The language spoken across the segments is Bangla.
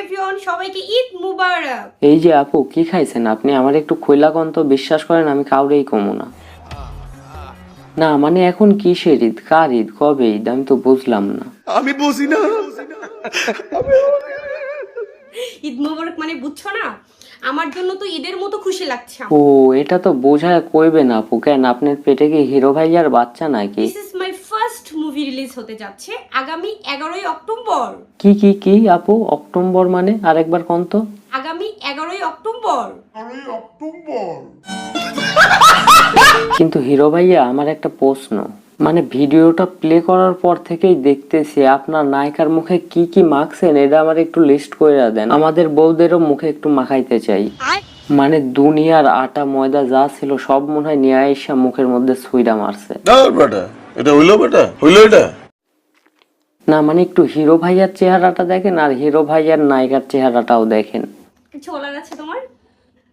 এভরিওয়ান সবাইকে ঈদ মুবারক। এই যে আপু কি খাইছেন? আপনি আমার একটু খৈলা বিশ্বাস করেন আমি কাউরেই কমু না। না মানে এখন কিসের ঈদ? কার ঈদ? কবে ঈদ? আমি তো বুঝলাম না। আমি বুঝি না। ঈদ মুবারক মানে বুঝছ না? আমার জন্য তো ঈদের মতো খুশি লাগছে ও এটা তো বোঝায় কইবে না আপু। কেন? আপনার পেটে কি হিরো ভাইয়ার বাচ্চা নাকি? দিস মুভি রিলিজ হতে যাচ্ছে আগামী এগারোই অক্টোবর। কি কি কি আপু? অক্টোবর মানে? আরেকবার কোন তো? আগামী এগারোই অক্টোবর। কিন্তু হিরো ভাইয়া আমার একটা প্রশ্ন। মানে ভিডিওটা প্লে করার পর থেকেই দেখতেছি আপনার নায়িকার মুখে কি কি মাখছেন এটা আমার একটু লিস্ট করে দেন। আমাদের বউদেরও মুখে একটু মাখাইতে চাই। মানে দুনিয়ার আটা ময়দা যা ছিল সব মনে হয় নিয়ে আইসা মুখের মধ্যে সুইরা মারছে। বেটা এটা হইল বেটা হইল এটা। না মানে একটু হিরো ভাইয়ার চেহারাটা দেখেন আর হিরো ভাইয়ার নায়িকার চেহারাটাও দেখেন। কিছু বলার আছে তোমার?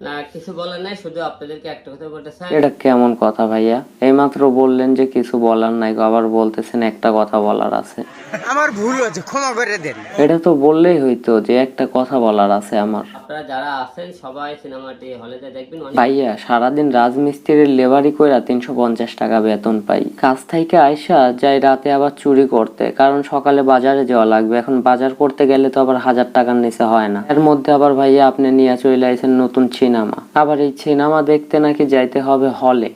না কিছু বলার নাই শুধু আপনাদেরকে একটা কথা বলতে চাই। এটা কেমন কথা ভাইয়া? এইমাত্র বললেন যে কিছু বলার নাই আবার বলতেছেন একটা কথা বলার আছে। আমার ভুল হয়েছে ক্ষমা করে দেন। এটা তো বললেই হইতো যে একটা কথা বলার আছে আমার। আপনারা যারা আছেন, সবাই সিনেমাটি হলেতে দেখবেন ভাইয়া, সারাদিন রাজমিস্ত্রির লেবারি কইরা তিনশো পঞ্চাশ টাকা বেতন পাই। কাজ থেকে আয়সা যাই রাতে আবার চুরি করতে, কারণ সকালে বাজারে যাওয়া লাগবে। এখন বাজার করতে গেলে তো আবার হাজার টাকার নিচে হয় না। এর মধ্যে আবার ভাইয়া আপনি নিয়ে চলে আইছেন নতুন সিনেমা। আবার এই সিনেমা দেখতে নাকি যাইতে হবে হলে।